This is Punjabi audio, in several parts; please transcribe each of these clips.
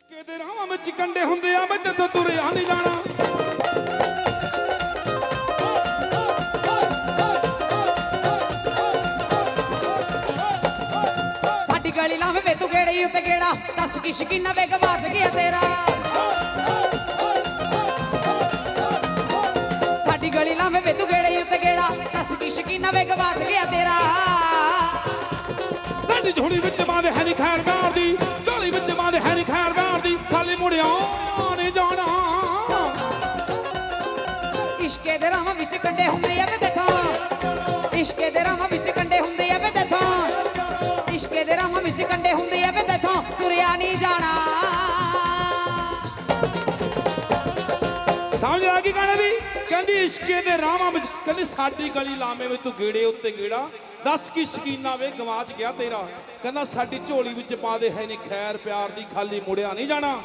ਇਸ਼ਕੇ ਦੇ ਰਾਹਾਂ ਵਿੱਚ ਕੰਡੇ ਹੁੰਦੇ ਆ, ਮੈਂ ਤੇਥੋਂ ਤੁਰਿਆ ਨਹੀਂ ਜਾਣਾ। ਸਾਡੀ ਗਲੀ ਲਾਵੇਂ ਵੇ ਤੂੰ ਗੇੜੀ ਉੱਤੇ ਗੇੜਾ ਦੱਸ ਕੀ ਸ਼ਕੀਨਾ ਵੇ ਗਵਾਚ ਗਿਆ ਤੇਰਾ। ਸਾਡੀ ਝੋਲੀ ਵਿੱਚ ਮਾਦੇ ਹੈ ਨਹੀਂ ਖੈਰ ਬਾਰ ਦੀ ਝੋਲੀ ਵਿੱਚ ਮਾਦੇ ਹੈ ਨਹੀਂ ਖੈਰ ਬਾਰ ਦੀ ਖਾਲੀ ਮੁੜਿਆ ਨਹੀਂ ਜਾਣਾ। ਇਸ਼ਕੇ ਦੇ ਰਾਹਾਂ ਵਿੱਚ ਕੰਡੇ ਹੁੰਦੇ ਆ ਵੇ ਦੇਖਾਂ ਇਸ਼ਕੇ ਦੇ ਰਾਹਾਂ ਵਿੱਚ ਕੰਡੇ ਹੁੰਦੇ ਆ ਵੇ ਦੇਖਾਂ ਇਸ਼ਕੇ ਦੇ ਰਾਹਾਂ ਵਿੱਚ ਕੰਡੇ ਹੁੰਦੇ ਆ ਵੇ ਦੇਖਾਂ ਤੁਰਿਆ ਨਹੀਂ ਜਾਣਾ। ਸਮਝ ਆ ਗਈ ਗਾਣੇ ਦੀ? ਕਹਿੰਦੀ ਇਸ਼ਕੇ ਦੇ ਰਾਹਾਂ ਵਿੱਚ ਕਹਿੰਦੀ ਸਾਡੀ ਗਲੀ ਲਾਵੇਂ ਵਿੱਚ ਤੂੰ ਗੇੜੇ ਉੱਤੇ ਗੇੜਾ। ਦੱਸ ਕੀ ਸ਼ਕੀਨਾ ਵੇ, ਗਵਾਚ ਗਿਆ ਤੇਰਾ। ਕਹਿੰਦਾ, ਸਾਡੀ ਝੋਲੀ ਵਿੱਚ ਪਾ ਦੇ ਹੈ ਨਹੀਂ ਖੈਰ, ਪਿਆਰ ਦੀ ਖਾਲੀ ਮੁੜਿਆ ਨਹੀਂ ਜਾਣਾ।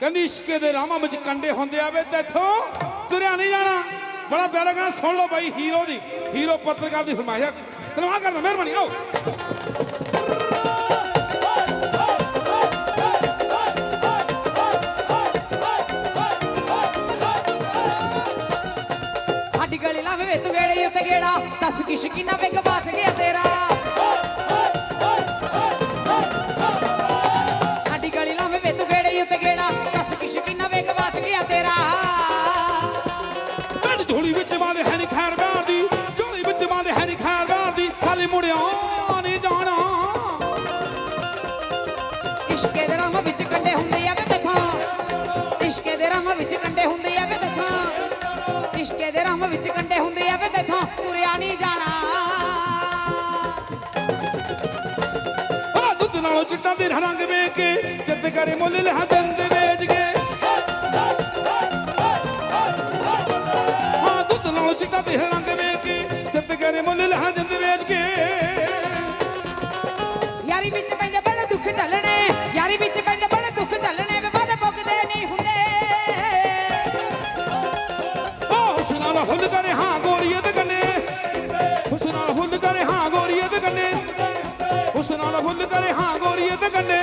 ਕਹਿੰਦੀ, ਇਸ਼ਕੇ ਦੇ ਰਾਹਾਂ ਵਿੱਚ ਕੰਡੇ ਹੁੰਦੇ ਆ ਵੇ ਤੇਥੋਂ ਤੁਰਿਆ ਨਹੀਂ ਜਾਣਾ। ਬੜਾ ਪਿਆਰਾ ਗਾਣਾ ਸੁਣ ਲਓ ਬਾਈ, ਹੀਰੋ ਦੀ, ਹੀਰੋ ਪੱਤਰਕਾਰ ਦੀ ਫਰਮਾਇਸ਼ ਧੰਨਵਾਦ ਕਰਦਾ, ਮਿਹਰਬਾਨੀ, ਆਓ। ਵੇ ਤੂੰ ਗੇੜੀ ਉੱਤੇ ਗੇੜਾ ਦੱਸ ਕੀ ਸ਼ਕੀਨਾ ਵੇ ਗਵਾਚ ਗਿਆ ਤੇਰਾ। ਦੇਖਾਂ ਦੇ ਰਾਹਾਂ ਵਿੱਚ ਕੰਡੇ ਹੁੰਦੇ ਆ ਵੇ ਦੇਖਾਂ ਤੁਰਿਆ ਨਹੀਂ ਜਾਣਾ। ਆ ਦੁੱਧ ਨਾਲੋਂ ਚਿੱਟਾ ਦੇ ਰੰਗ ਵੇਖ ਕੇ ਜਿੱਦ ਕਰੇ ਮੁੱਲ ਲਹਾ ਉਸ ਨਾਲ ਫੁੱਲ ਕਰੇ ਹਾਂ ਗੋਰੀਏ ਤੇ ਕੰਨੇ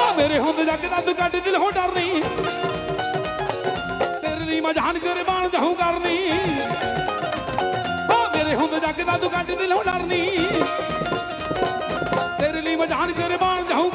ਆ ਮੇਰੇ ਹੁੰਦੇ ਜੱਗ ਦਾ ਤੂੰ ਕੱਢ ਦਿਲੋਂ ਡਰ ਨਹੀਂ ਤੇਰੇ ਲਈ ਮੈਂ ਜਾਨ ਕੁਰਬਾਨ ਜਾਉਂ ਕਰਨੀ ਆ ਮੇਰੇ ਹੁੰਦੇ ਜੱਗ ਦਾ ਤੂੰ ਕੱਢ ਦਿਲੋਂ ਡਰ ਨਹੀਂ ਤੇਰੇ ਲਈ ਮੈਂ ਜਾਨ ਕੁਰਬਾਨ ਜਾਉਂ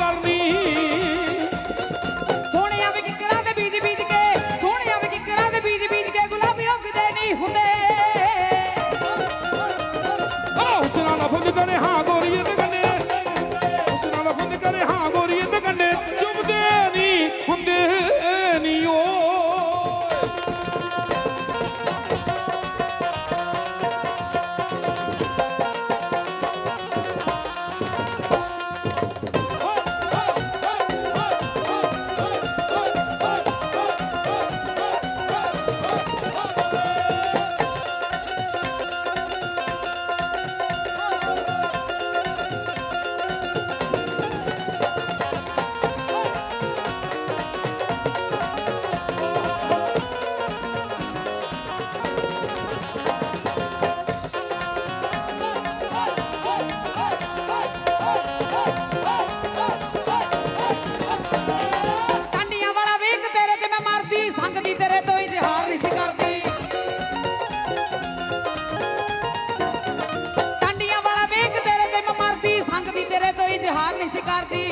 ਕਰਦੀ।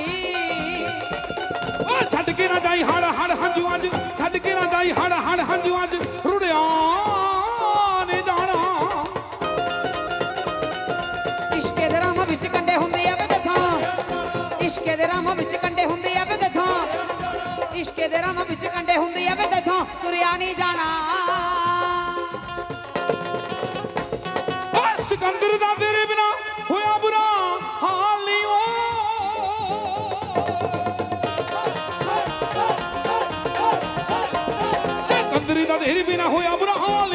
ਓ ਛੱਡ ਕੇ ਨਾ ਜਾਈ ਹੜ ਹੜ ਹੰਝੂਆਂ 'ਚ ਛੱਡ ਕੇ ਨਾ ਜਾਈ ਹੜ ਹੜ ਹੰਝੂਆਂ 'ਚ ਰੁੜਿਆ ਨੇ ਜਾਣਾ। ਇਸ਼ਕੇ ਦੇ ਰਾਹਾਂ ਵਿੱਚ ਕੰਡੇ ਹੁੰਦੇ ਆ ਵੇ ਦੇਖਾਂ ਇਸ਼ਕੇ ਦੇ ਰਾਹਾਂ ਵਿੱਚ ਕੰਡੇ ਹੁੰਦੇ ਆ ਵੇ ਦੇਖਾਂ ਇਸ਼ਕੇ ਦੇ ਰਾਹਾਂ ਵਿੱਚ ਕੰਡੇ ਹੁੰਦੇ ਆ ਵੇ ਦੇਖਾਂ ਤੁਰਿਆ ਨਹੀਂ ਜਾਣਾ। ਓ ਸਿਕੰਦਰ ਦਾ ਤੇਰੇ ਬਿਨਾ ਹੋਇਆ ਬੁਰਾ ਹਾਲ। ਸਿਕੰਦਰ ਦਾ ਤੇਰੇ ਹੋਇਆ ਬੁਰਾ ਹਾਲ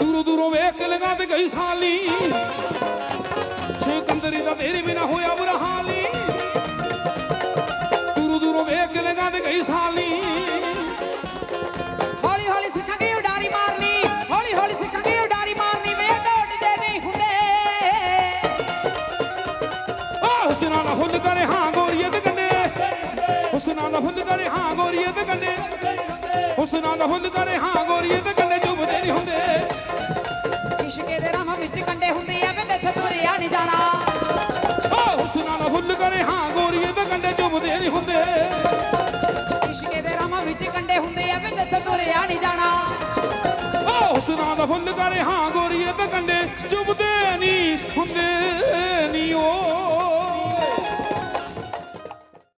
ਦੂਰੋਂ ਦੂਰੋਂ ਵੇਖ ਲਗਾ ਤੇ ਗਈ ਸਾਲੀ। ਸ਼ਿਕੰਦਰੀ ਦਾ ਤੇਰੇ ਬਿਨਾ ਹੋਇਆ ਬੁਰਾ ਹਾਲ ਦੂਰੋਂ ਦੂਰੋਂ ਵੇਖ ਲਗਾ ਤੇ ਗਈ ਸਾਲੀ। ਹੁਸਨਾ ਦਾ ਫੁੱਲ ਕਰੇ ਹਾਂ ਗੋਰੀਏ ਤੇ ਕੰਡੇ ਚੁੱਭਦੇ ਨਹੀਂ ਹੁੰਦੇ। ਇਸ਼ਕੇ ਦੇ ਰਾਹਾਂ ਵਿੱਚ ਕੰਡੇ ਹੁੰਦੇ ਆ ਵੇ ਦੇਖੋ ਤੁਰਿਆ ਨਹੀਂ ਜਾਣਾ। ਆ ਹੁਸਨਾ ਦਾ ਫੁੱਲ ਕਰੇ ਹਾਂ ਗੋਰੀਏ ਤੇ ਕੰਡੇ ਚੁੱਭਦੇ ਨਹੀਂ ਹੁੰਦੇ। ਦੇ ਰਾਹਾਂ ਵਿੱਚ ਕੰਡੇ ਹੁੰਦੇ ਆ ਵੇ ਤੁਰਿਆ ਨਹੀਂ ਜਾਣਾ। ਆ ਹੁਸਨਾ ਦਾ ਫੁੱਲ ਕਰੇ ਹਾਂ ਗੋਰੀਏ ਤੇ ਕੰਡੇ ਚੁੱਭਦੇ ਨਹੀਂ ਹੁੰਦੇ।